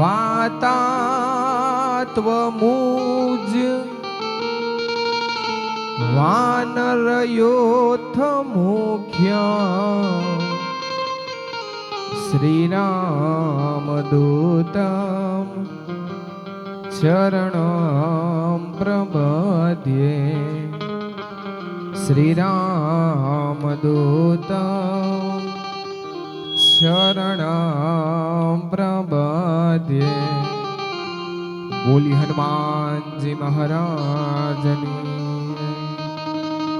વાતાત્વમુજ વાનરયોથ મુખ્ય શ્રીરામદૂતમ શરણમ પ્રબધ્યે શ્રીરામદૂતમ શરણમ પ્રબધ્યે બોલી હનુમાનજી મહારાજની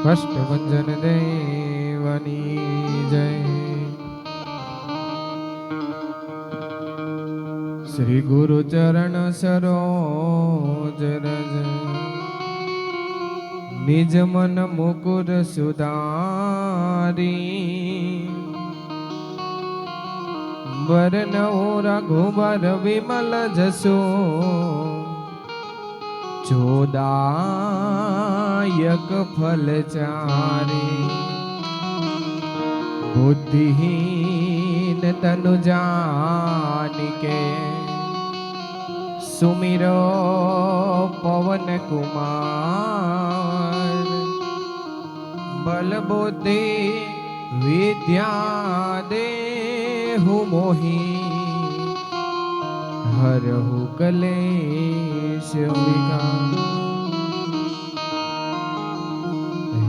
કષ્ટભંજન દેવની જય શ્રી ગુરુ ચરણ સરોજ રજ નિજ મન મુકુર સુધારી વરનઓ રઘુબર વિમલ જસો ચોદાયક ફલચારી બુદ્ધિહીન તનુ જાનિકે સુમિરો પવન કુમાર. બલ બુદ્ધિ વિદ્યા દેહુ મોહી હરહુ કલેશ વિઘા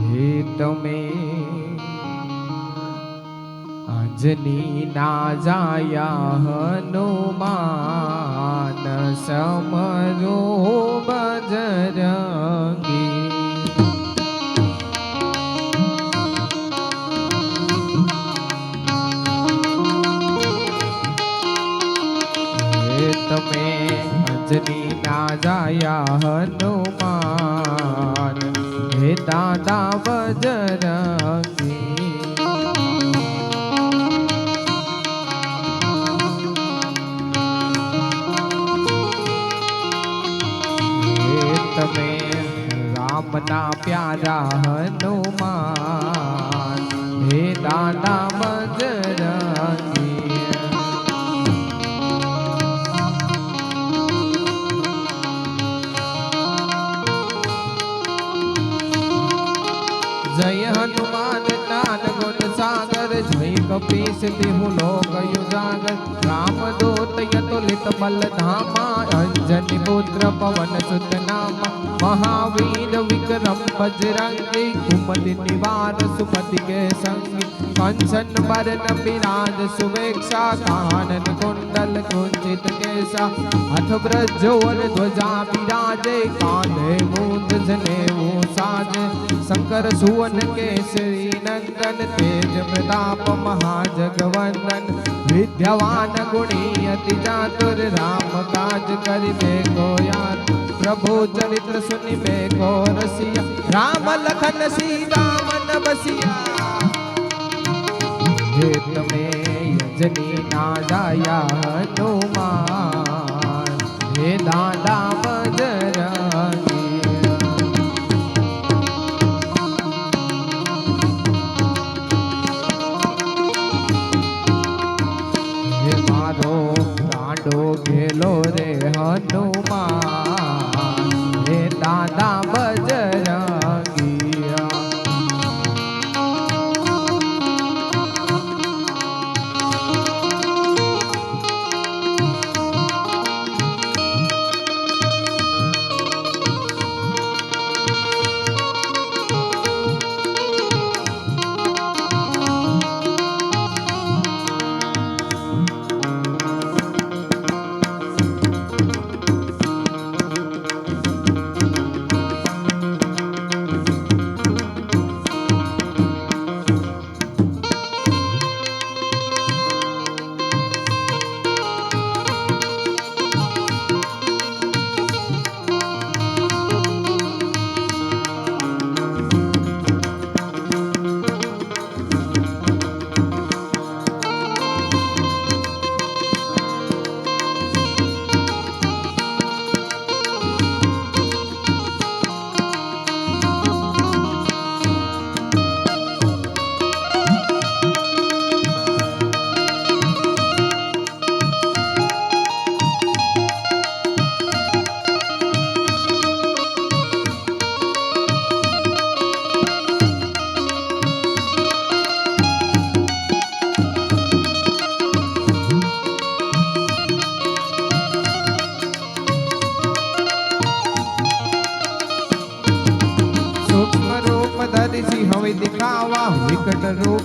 હે તમે અંજની ના જાયા હનુમાન સમરો બજરંગી અંજની ના જાયા હનુમાન. હે દાદા બજરંગી તમે રામના પ્યારા હનુમાન. હે દાદા कपीसति हूँ लोग युजागर राम दूत यतुलित बल धामा अंजनी पुत्र पवन सुत नामा महावीर विक्रम बजरंगी कुमति निवार सुमति के संगी, कंचन बरन विराज सुवेक्षा, कानन कुंचित केसा। हथ ब्रज ज़ोर ध्वजा विराजे, कांधे मूंद जने वो साजे। शंकर सुवन केसरी नंदन, तेज प्रताप महाजगवंदन। विद्यावान गुणी अति चातुर राम काज करिबे को याद प्रभु चरित्र सुनि बे को रसिया। राम लखन सीता मन बसिया। हे तमे જડી ના જાયા હનુમાન હે દાદા ભેલો રે હનુમાન. હે દાદા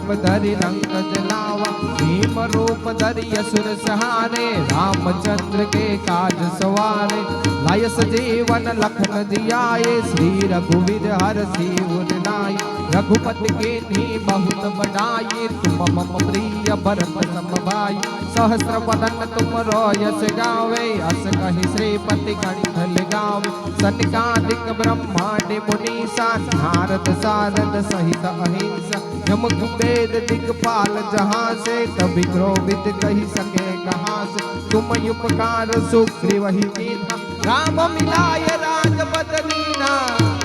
રૂપ ધરી રંગ જલાવા ભીમ રૂપ ધરી અસુર સહારે રામચંદ્ર કે કાજ સવારે आयस जीवन लखन जियाए, श्री रघुवीर हर सिर नाय रघुपति के नी बहुत बनाई, तुम मम प्रिय भरत समबाई सहस्र वदन तुम रोयस गावे, अस कहि श्रीपति कंठल गावे। सनकादिक ब्रह्मांड मुनि सा नारद सारद सहित अहिंसा। यम कुबेद दिगपाल जहाँ से, कभी क्रोधित कहि सके कहाँ से तुम उपकार सुग्रीव ही राम मिलाय राज बदलीना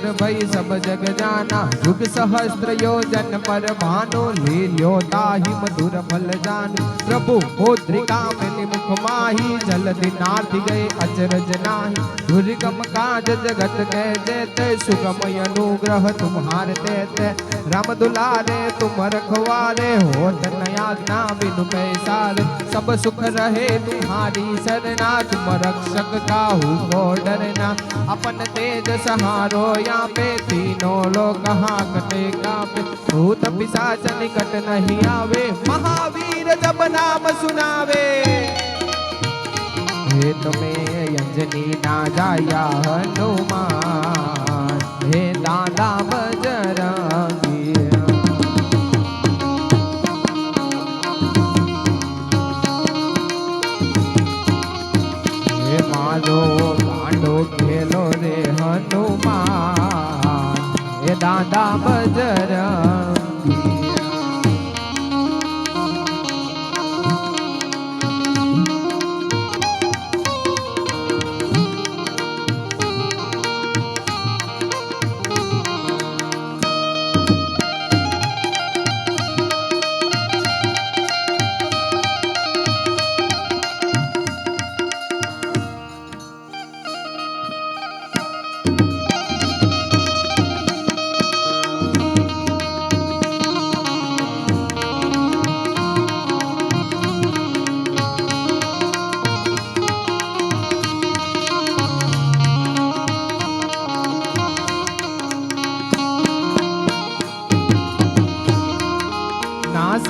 लंकेश्वर भई सब जग जाना। युग सहस्त्र योजन पर भानु लील्यो ताहि मधुर फल जान। प्रभु मुद्रिका मिलि मुख माही, जल दिनार्थ गए अचरज नाही। दुर्गम काज जगत के जेते सुगम अनुग्रह तुम्हारे तेते राम दुलारे, तुम रखवारे, होत नया ज्ञा बिनु पैसारे। सब सुख रहे तुम्हारी सरना तुम रक्षक काहू को डरना। अपन तेज सहारो આપે તીનો લોક હાક ને કાપે. ભૂત પિશાચ નિકટ નહીં આવે, મહાવીર જબ નામ સુનાવે. હે તમે અંજની ના જાયા હનુમાન, હે દાદા બજરંગ. માધો માંડો ખેલો રે હનુમાન. એ દાદા બજરા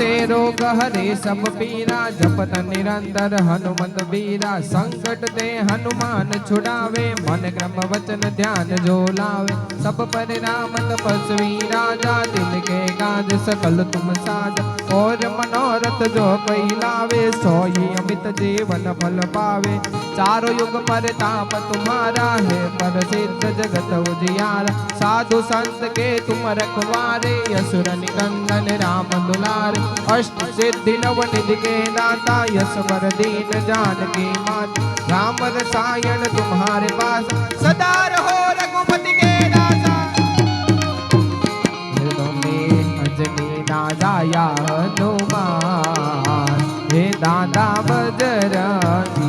नासे रोग हरे सब पीरा, जपत निरंतर हनुमंत बीरा संकट दे हनुमान छुड़ावे, मन क्रम वचन ध्यान जो लावे। सब पर राम तपस्वी राजा दिल के काज सकल तुम साज। और मनोरथ जो कोई लावे सोई अमित जीवन फल पावे। चारों युग पर ताप तुम्हारा है पर सिद्ध जगत उजियारा। साधु संत के तुम रखवारे, असुर निकंदन राम दुलारे। अष्ट सिद्धि नव निधि के दाता यश वर दीन जानकी मात। राम रसायन तुम्हारे पास, सदा रहो रघुपति के हृदय में ना हनुमान। हे दादा बजरंगिया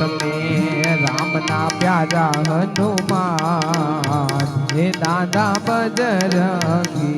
તમે રામના પ્યારા હનુમાન હે દાદા બજરંગિયા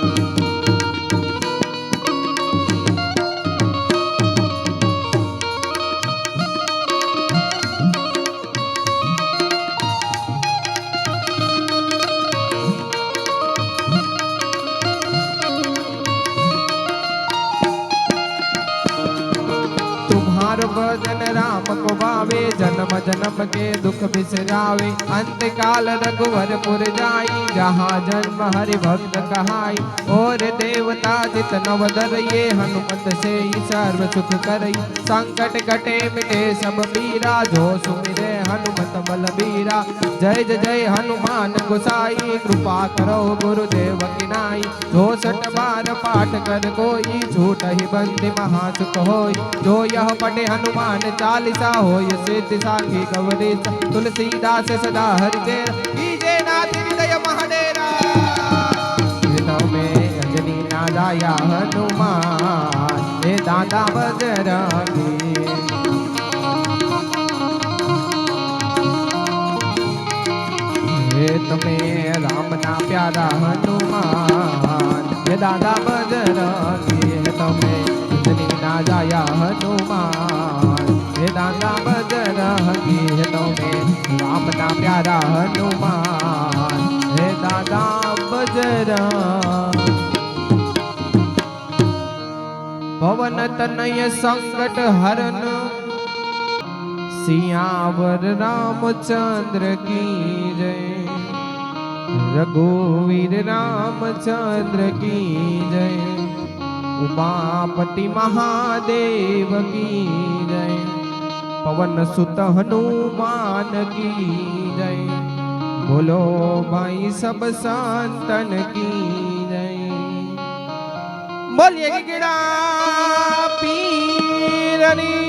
thank you. जन्म के दुख बिसरावे। अंत काल रघुवर पुर जाई, जहाँ जन्म हरि भक्त कहाई। और देवता जित नवदर ये हनुमत से ही सर्व सुख करई। संकट कटे मिटे सब पीरा, जो सुमिरे हनुमत बलबीरा जय जय जय हनुमान गोसाई। कृपा करो गुरुदेव की नाई। जो सठ बार पाठ कर कोई, झूठ ही बंदी महासुख होई। जो यह पढ़े हनुमान चालीसा होय सिद्धि साखी गौरी तुलसीदास सदा हरिते कीजे नाथ हनुमान, हे दादा बजरंगी। खेत में राम ना प्यारा हनुमान ये दादा बजरा खेत में इतनी ना जाया हनुमान ये दादा बजरा खेत में राम ना प्यारा हनुमान हे दादा बजरा भवन तनय संकट हरन सियावर रामचंद्र की जय रघुवीर रामचंद्र की जय। उमापति महादेव की जय। पवन सुत हनुमान की जय। बोलो भाई सब संतन की जय। बोलिए गिड़ा पीरनी